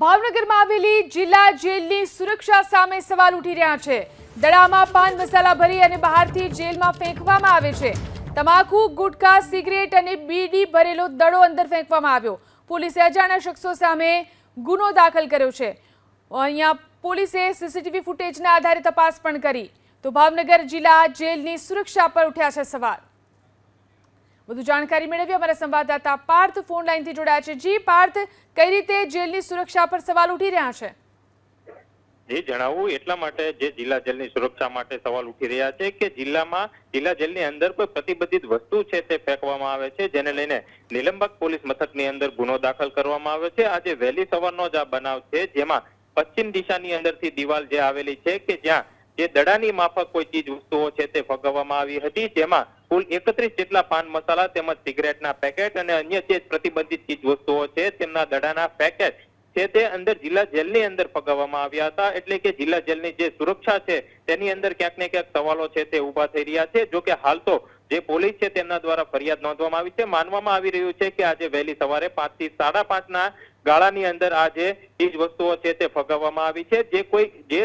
ભાવનગરમાં આવેલી જિલ્લા જેલની સુરક્ષા સામે સવાલ ઉઠી રહ્યા છે. દડામાં પાન મસાલા ભરી અને બહારથી જેલમાં ફેંકવામાં આવે છે. તમાકુ ગુટખા સિગરેટ અને બીડી ભરેલો દડો અંદર ફેંકવામાં આવ્યો. પોલીસે અજાણ્યા શખ્સો સામે ગુનો દાખલ કર્યો છે. અહીંયા પોલીસે સીસીટીવી ફૂટેજના આધારે તપાસ પણ કરી. તો ભાવનગર જિલ્લા જેલની સુરક્ષા પર ઉઠ્યા છે સવાલ. વધુ જાણકારી મેળવી અમારા સંવાદદાતા પાર્થ ફોન લાઈનથી જોડાયા છે. જી, પાર્થ, કઈ રીતે જેલની સુરક્ષા પર સવાલ ઉઠી રહ્યા છે? જે જણાવવું એટલા માટે જે જિલ્લા જેલની સુરક્ષા માટે સવાલ ઉઠી રહ્યા છે કે જિલ્લામાં, જિલ્લા જેલની અંદર કોઈ પ્રતિબંધિત વસ્તુ છે તે ફેંકવામાં આવે છે, જેને લઈને નિલંબક પોલીસ મથકની અંદર ગુનો દાખલ કરવામાં આવ્યો છે. આજે વહેલી સવારનો જ આ બનાવ છે, જેમાં પશ્ચિમ દિશાની અંદરથી દિવાલ જે આવેલી છે કે જ્યાં જે દડાની માફક કોઈ ચીજ વસ્તુઓ છે તે ફગાવવામાં આવી હતી, જેમાં કુલ એકત્રીસ જેટલા પાન મસાલા તેમજ સિગરેટના પેકેટ અને અન્ય જે પ્રતિબંધિત ચીજ વસ્તુઓ છે, તેમના દડાના પેકેટ છે તે અંદર જિલ્લા જેલની અંદર ફગાવવામાં આવ્યા હતા. એટલે કે જિલ્લા જેલની જે સુરક્ષા છે, તેની અંદર ક્યાંક ને ક્યાંક સવાલો છે તે ઊભા થઈ રહ્યા છે. જો કે હાલ તો જે પોલીસ છે તેમના દ્વારા ફરિયાદ નોંધવામાં આવી છે. માનવામાં આવી રહ્યું છે કે આજે વહેલી સવારે પાંચથી સાડા પાંચ ના ગાળાની અંદર આ જે ચીજ વસ્તુઓ છે તે ફગાવવામાં આવી છે. જે કોઈ જે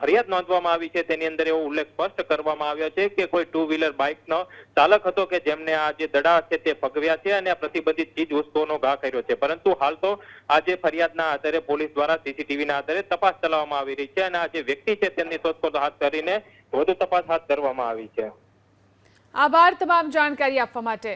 ફરિયાદ નોંધવામાં આવી છે તેની અંદર એવો ઉલ્લેખ સ્પષ્ટ કરવામાં આવ્યો છે કે કોઈ ટુ વ્હીલર બાઇકનો ચાલક હતો કે જેમને આ જે દડા છે તે ફગવ્યા છે અને પ્રતિબંધિત ચીજ વસ્તુઓનો ઘા કર્યો છે. પરંતુ હાલ તો આ જે ફરિયાદના આધારે પોલીસ દ્વારા સીસીટીવી ના આધારે તપાસ ચલાવવામાં આવી રહી છે અને આ જે વ્યક્તિ છે તેમની શોધખોળ હાથ કરીને વધુ તપાસ હાથ ધરવામાં આવી છે. આભાર તમામ જાણકારી આપવા માટે.